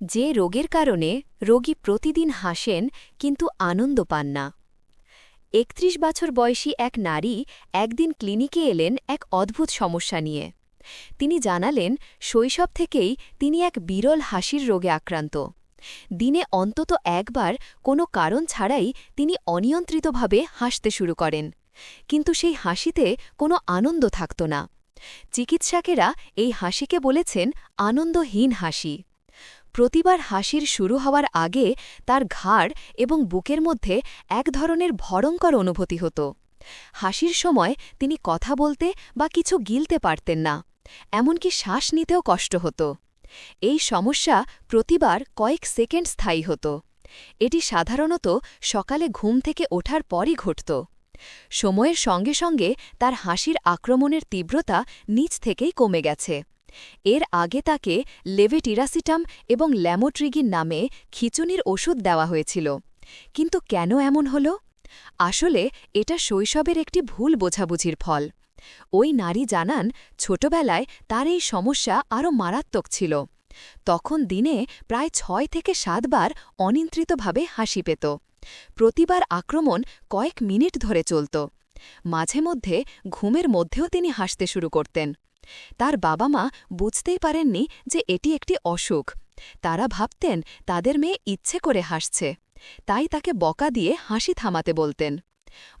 যে রোগের কারণে রোগী প্রতিদিন হাসেন, কিন্তু আনন্দ পান না। একত্রিশ বছর বয়সী এক নারী একদিন ক্লিনিকে এলেন এক অদ্ভুত সমস্যা নিয়ে। তিনি জানালেন, শৈশব থেকেই তিনি এক বিরল হাসির রোগে আক্রান্ত। দিনে অন্তত একবার কোনো কারণ ছাড়াই তিনি অনিয়ন্ত্রিতভাবে হাসতে শুরু করেন। কিন্তু সেই হাসিতে কোনো আনন্দ থাকত না। চিকিৎসকেরা এই হাসিকে বলেছেন, আনন্দহীন হাসি। প্রতিবার হাসির শুরু হওয়ার আগে তার ঘাড় এবং বুকের মধ্যে এক ধরনের ভয়ঙ্কর অনুভূতি হতো। হাসির সময় তিনি কথা বলতে বা কিছু গিলতে পারতেন না, এমনকি শ্বাস নিতেও কষ্ট হতো। এই সমস্যা প্রতিবার কয়েক সেকেন্ড স্থায়ী হতো। এটি সাধারণত সকালে ঘুম থেকে ওঠার পরই ঘটত। সময়ের সঙ্গে সঙ্গে তার হাসির আক্রমণের তীব্রতা নিচ থেকেই কমে গেছে। এর আগে তাকে লেভেটিরাসিটাম এবং ল্যামোট্রিগিন নামে খিচুনির ওষুধ দেওয়া হয়েছিল। কিন্তু কেন এমন হল? আসলে এটা শৈশবের একটি ভুল বোঝাবুঝির ফল। ওই নারী জানান, ছোটবেলায় তার এই সমস্যা আরও মারাত্মক ছিল। তখন দিনে প্রায় ছয় থেকে সাতবার অনিয়ন্ত্রিতভাবে হাসি পেত। প্রতিবার আক্রমণ কয়েক মিনিট ধরে চলত। মাঝে মধ্যে ঘুমের মধ্যেও তিনি হাসতে শুরু করতেন। তার বাবা মা বুঝতেই পারেননি যে এটি একটি অসুখ। তারা ভাবতেন তাদের মেয়ে ইচ্ছে করে হাসছে। তাই তাকে বকা দিয়ে হাসি থামাতে বলতেন।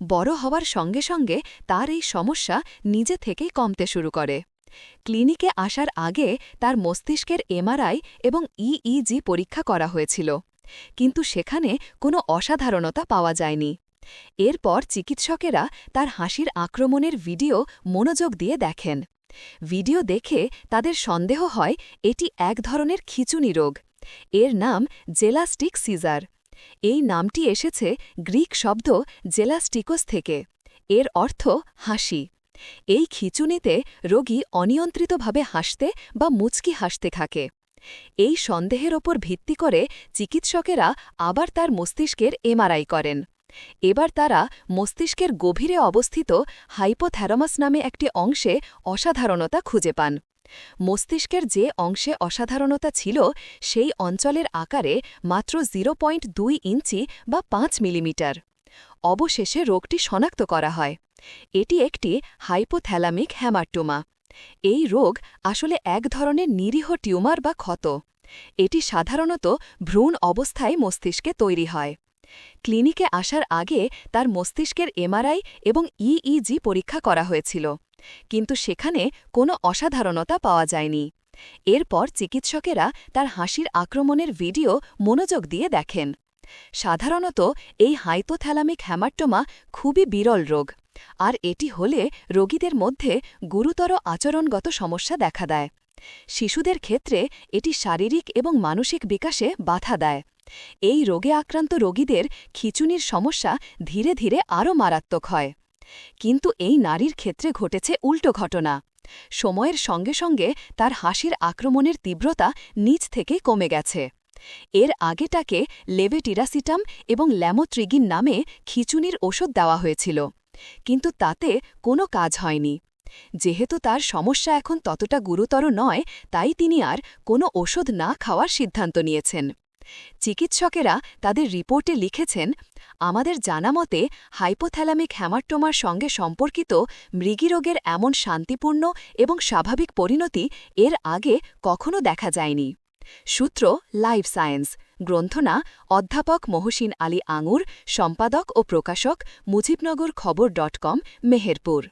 বড় হওয়ার সঙ্গে সঙ্গে তার এই সমস্যা নিজে থেকেই কমতে শুরু করে। ক্লিনিকে আসার আগে তার মস্তিষ্কের এমআরআই এবং ইইজি পরীক্ষা করা হয়েছিল। কিন্তু সেখানে কোনো অসাধারণতা পাওয়া যায়নি। এরপর চিকিৎসকেরা তার হাসির আক্রমণের ভিডিও মনোযোগ দিয়ে দেখেন। ভিডিও দেখে তাদের সন্দেহ হয় এটি এক ধরনের খিচুনি রোগ। এর নাম জেলাস্টিক সিজার। এই নামটি এসেছে গ্রিক শব্দ জেলাস্টিকোস থেকে। এর অর্থ হাসি। এই খিচুনিতে রোগী অনিয়ন্ত্রিতভাবে হাসতে বা মুচকি হাসতে থাকে। এই সন্দেহের ওপর ভিত্তি করে চিকিৎসকেরা আবার তার মস্তিষ্কের এমআরআই করেন। এবার তারা মস্তিষ্কের গভীরে অবস্থিত হাইপোথ্যারামাস নামে একটি অংশে অসাধারণতা খুঁজে পান। মস্তিষ্কের যে অংশে অসাধারণতা ছিল, সেই অঞ্চলের আকারে মাত্র জিরো পয়েন্ট দুই ইঞ্চি বা পাঁচ মিলিমিটার। অবশেষে রোগটি শনাক্ত করা হয়। এটি একটি হাইপোথ্যালামিক হ্যামারটোমা। এই রোগ আসলে এক ধরনের নিরীহ টিউমার বা ক্ষত। এটি সাধারণত ভ্রূণ অবস্থায় মস্তিষ্কে তৈরি হয়। ক্লিনিকে আসার আগে তার মস্তিষ্কের এমআরআই এবং ইইজি পরীক্ষা করা হয়েছিল। কিন্তু সেখানে কোনো অসাধারণতা পাওয়া যায়নি। এরপর চিকিৎসকেরা তার হাসির আক্রমণের ভিডিও মনোযোগ দিয়ে দেখেন। সাধারণত এই হাইতোথ্যালামিক হ্যামাট্টোমা খুবই বিরল রোগ, আর এটি হলে রোগীদের মধ্যে গুরুতর আচরণগত সমস্যা দেখা দেয়। শিশুদের ক্ষেত্রে এটি শারীরিক এবং মানসিক বিকাশে বাধা দেয়। এই রোগে আক্রান্ত রোগীদের খিচুনির সমস্যা ধীরে ধীরে আরও মারাত্মক হয়। কিন্তু এই নারীর ক্ষেত্রে ঘটেছে উল্টো ঘটনা। সময়ের সঙ্গে সঙ্গে তার হাসির আক্রমণের তীব্রতা নিচ থেকে কমে গেছে। এর আগেটাকে লেভেটিরাসিটাম এবং ল্যামোত্রিগিন নামে খিচুনির ওষুধ দেওয়া হয়েছিল। কিন্তু তাতে কোনো কাজ হয়নি। যেহেতু তার সমস্যা এখন ততটা গুরুতর নয়, তাই তিনি আর কোনো ওষুধ না খাওয়ার সিদ্ধান্ত নিয়েছেন। চিকিৎসকেরা তাদের রিপোর্টে লিখেছেন, আমাদের জানা মতে, হাইপোথ্যালামিক হ্যামারটোমার সঙ্গে সম্পর্কিত মৃগীরোগের এমন শান্তিপূর্ণ এবং স্বাভাবিক পরিণতি এর আগে কখনো দেখা যায়নি। সূত্র লাইফ সায়েন্স, গ্রন্থনা, অধ্যাপক মহসিন আলী আঙুর, সম্পাদক ও প্রকাশক মুজিবনগর খবর ডট কম, মেহেরপুর।